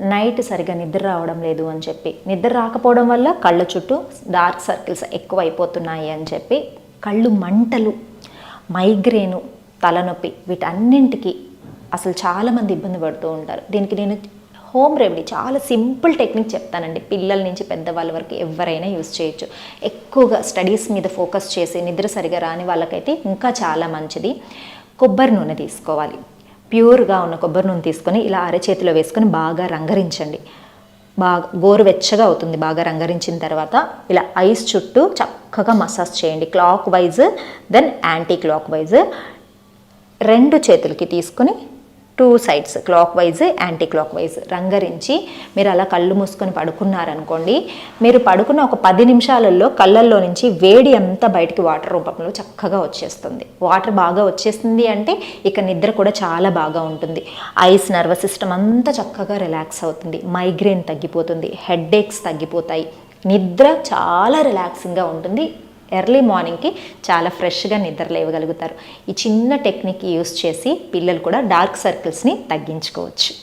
Night సరిగా నిద్ర రావడం లేదు అని చెప్పి. నిద్ర రాకపోవడం వల్ల కళ్ళ చుట్టూ డార్క్ సర్కిల్స్ ఎక్కువ అయిపోతున్నాయి అని చెప్పి కళ్ళు మంటలు మైగ్రేను తలనొప్పి వీటన్నింటికి అసలు చాలామంది ఇబ్బంది పడుతూ ఉంటారు. దీనికి నేను హోమ్ రెమెడీ చాలా సింపుల్ టెక్నిక్ చెప్తానండి. పిల్లల నుంచి పెద్దవాళ్ళ వరకు ఎవరైనా యూస్ చేయొచ్చు. ఎక్కువగా స్టడీస్ మీద ఫోకస్ చేసి నిద్ర సరిగా రాని వాళ్ళకైతే ఇంకా చాలా మంచిది. కొబ్బరి నూనె తీసుకోవాలి. ప్యూర్గా ఉన్న కొబ్బరి నూనె తీసుకొని ఇలా అరచేతిలో వేసుకొని బాగా రంగరించండి. బాగా గోరువెచ్చగా అవుతుంది. బాగా రంగరించిన తర్వాత ఇలా ఐస్ చుట్టూ చక్కగా మసాజ్ చేయండి. Clockwise then anti clockwise రెండు చేతులకి తీసుకొని two sides clockwise anti clockwise రంగరించి మీరు అలా కళ్ళు మూసుకొని పడుకున్నారనుకోండి మీరు పడుకున్న ఒక పది నిమిషాలలో కళ్ళల్లో నుంచి వేడి అంతా బయటికి వాటర్ రూపంలో చక్కగా వచ్చేస్తుంది. వాటర్ బాగా వచ్చేస్తుంది అంటే ఇక నిద్ర కూడా చాలా బాగా ఉంటుంది. ఐస్ నర్వస్ సిస్టమ్ అంతా చక్కగా రిలాక్స్ అవుతుంది. మైగ్రేన్ తగ్గిపోతుంది. హెడ్ ఏక్స్ తగ్గిపోతాయి. నిద్ర చాలా రిలాక్సింగ్గా ఉంటుంది. ఎర్లీ మార్నింగ్కి చాలా ఫ్రెష్గా నిద్ర లేవగలుగుతారు. ఈ చిన్న టెక్నిక్ యూస్ చేసి పిల్లలు కూడా డార్క్ సర్కిల్స్ని తగ్గించుకోవచ్చు.